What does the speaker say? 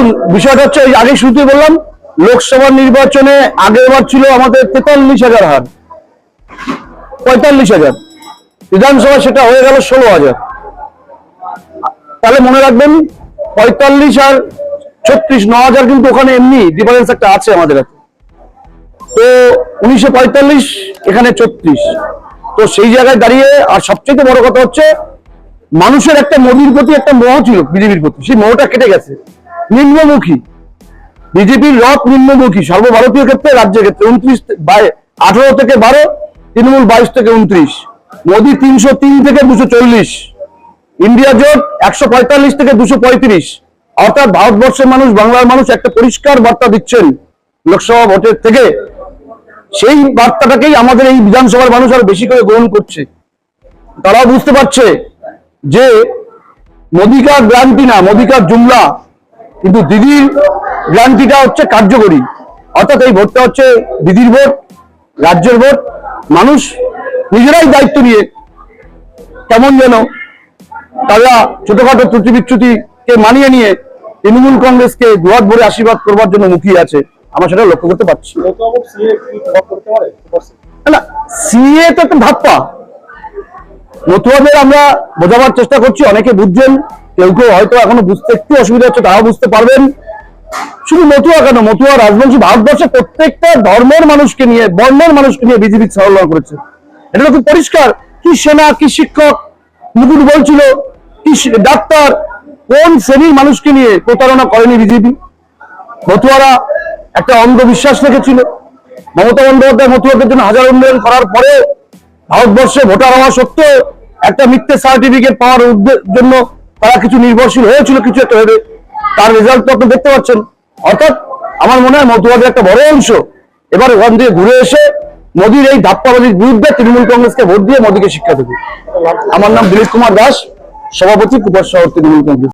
দেখুন, বিষয়টা হচ্ছে আগে শুরুতে বললাম, লোকসভা নির্বাচনে আগের বার ছিল আমাদের তেতাল্লিশ হাজার হার। পঁয়তাল্লিশ হাজার। বিধানসভা সেটা হয়ে গেল ষোলো হাজার। তাহলে মনে রাখবেন, পঁয়তাল্লিশ আর ছত্রিশ, ন হাজার কিন্তু ওখানে এমনি ডিফারেন্স একটা আছে আমাদের কাছে তো উনিশশো পঁয়তাল্লিশ, এখানে ছত্রিশ। তো সেই জায়গায় দাঁড়িয়ে, আর সবচেয়ে বড় কথা হচ্ছে, মানুষের একটা মোদির প্রতি একটা মোহ ছিল বিজেপির প্রতি। সেই মোহটা কেটে গেছে। নিম্নমুখী। বিজেপির রথ নিম্নমুখী, সর্বভারতীয় ক্ষেত্রে, রাজ্যের ক্ষেত্রে উনত্রিশ আঠারো থেকে বারো, তৃণমূল বাইশ থেকে উনত্রিশ। মোদী তিনশো তিন থেকে দুশো চল্লিশ। ইন্ডিয়া জোট একশো পঁয়তাল্লিশ থেকে দুশো পঁয়ত্রিশ। অর্থাৎ ভারতবর্ষের মানুষ, বাংলার মানুষ একটা পরিষ্কার বার্তা দিচ্ছেন লোকসভা ভোটের থেকে। সেই বার্তাটাকেই আমাদের এই বিধানসভার মানুষ আরও বেশি করে গ্রহণ করছে। তারাও বুঝতে পারছে যে মোদিকার গ্রান্টি না, মোদিকার জুমলা কিন্তু দিদির গ্রান্টিটা হচ্ছে কার্যকরী। অর্থাৎ এই ভোটটা হচ্ছে দিদির ভোট, রাজ্যের ভোট। মানুষ নিজেরাই দায়িত্ব নিয়ে কেমন যেন তারা ছোটখাটো ত্রুটি বিচ্যুতিকে মানিয়ে নিয়ে তৃণমূল কংগ্রেসকে দুয়ার ভরে আশীর্বাদ করবার জন্য মুখিয়ে আছে। আমরা সেটা লক্ষ্য করতে পারছি। না, সিএ তো একটা ধাপ্পা। নতুনদের আমরা বোঝাবার চেষ্টা করছি, অনেকে বুঝছেন। কেউ কেউ হয়তো এখনও বুঝতে একটু অসুবিধা হচ্ছে, তারাও বুঝতে পারবেন। শুধু মতুয়া কেন? মতুয়া রাজবংশী ভারতবর্ষে প্রত্যেকটা ধর্মের মানুষকে নিয়ে, বর্ণের মানুষকে নিয়ে বিজেপি সরলন করেছে। এটা তো পরিষ্কার। কি সেনা, কি শিক্ষক? মুকুট বলছিল, কি ডাক্তার? কোন শ্রেণির মানুষকে নিয়ে প্রতারণা করেনি বিজেপি? মতুয়ারা একটা অন্ধবিশ্বাস রেখেছিল। মমতা বন্দ্যোপাধ্যায় মতুয়াদের জন্য হাজার উন্নয়ন করার পরে ভারতবর্ষে ভোটার হওয়া সত্ত্বেও একটা মিথ্যে সার্টিফিকেট পাওয়ার জন্য তারা কিছু নির্ভরশীল হয়েছিল কিছু একটা ভেবে। তার রেজাল্ট তো আপনি দেখতে পাচ্ছেন। অর্থাৎ আমার মনে হয় মধ্যবাদের একটা বড় অংশ এবার ওখান দিয়ে ঘুরে এসে মোদীর এই ধাপ্পাবাজির বিরুদ্ধে তৃণমূল কংগ্রেসকে ভোট দিয়ে মোদীকে শিক্ষা দেবে। আমার নাম দিলীপ কুমার দাস, সভাপতি কুপার শহর তৃণমূল কংগ্রেস।